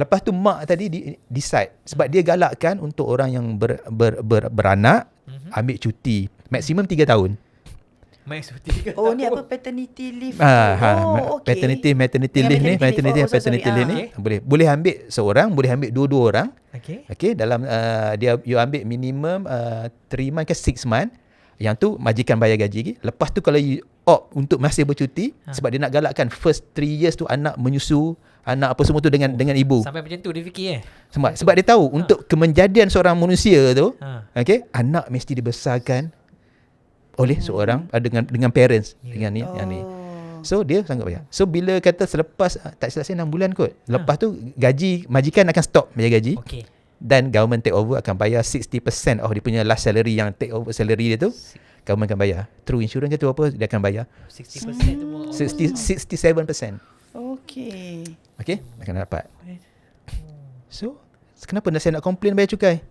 Lepas tu mak tadi di, decide sebab dia galakkan untuk orang yang ber, ber, ber, beranak Mhm. ambil cuti maksimum 3 tahun. Oh ni apa paternity leave Ah, ha, Oh ma- okay paternity maternity leave ni, maternity leave. Oh, paternity sorry. leave Ah. ni boleh boleh ambil seorang, boleh ambil dua-dua orang. Okay. Okey, dalam uh, dia you ambil minimum uh, 3 month ke 6 month. Yang tu majikan bayar gaji lagi. Lepas tu kalau you opt untuk masih bercuti Ha. sebab dia nak galakkan first 3 years tu anak menyusu, anak apa semua tu dengan dengan ibu. Sampai macam tu dia fikir eh. Sebab sebab dia tahu untuk kemenjadian seorang manusia tu, Ha. okey, anak mesti dibesarkan oleh seorang uh, dengan dengan parents dengan ni yang ni. Oh. So dia sanggup bayar. So bila kata selepas uh, tak silap saya 6 bulan kot. Lepas tu gaji majikan akan stop bayar gaji Okay. dan government take over akan bayar 60% of dia punya last salary yang take over salary dia tu government akan bayar. Through insurance ke tu apa dia akan bayar 60% tu more. 60 67%. Okay Okay, akan dapat. So, kenapa saya nak complain bayar cukai?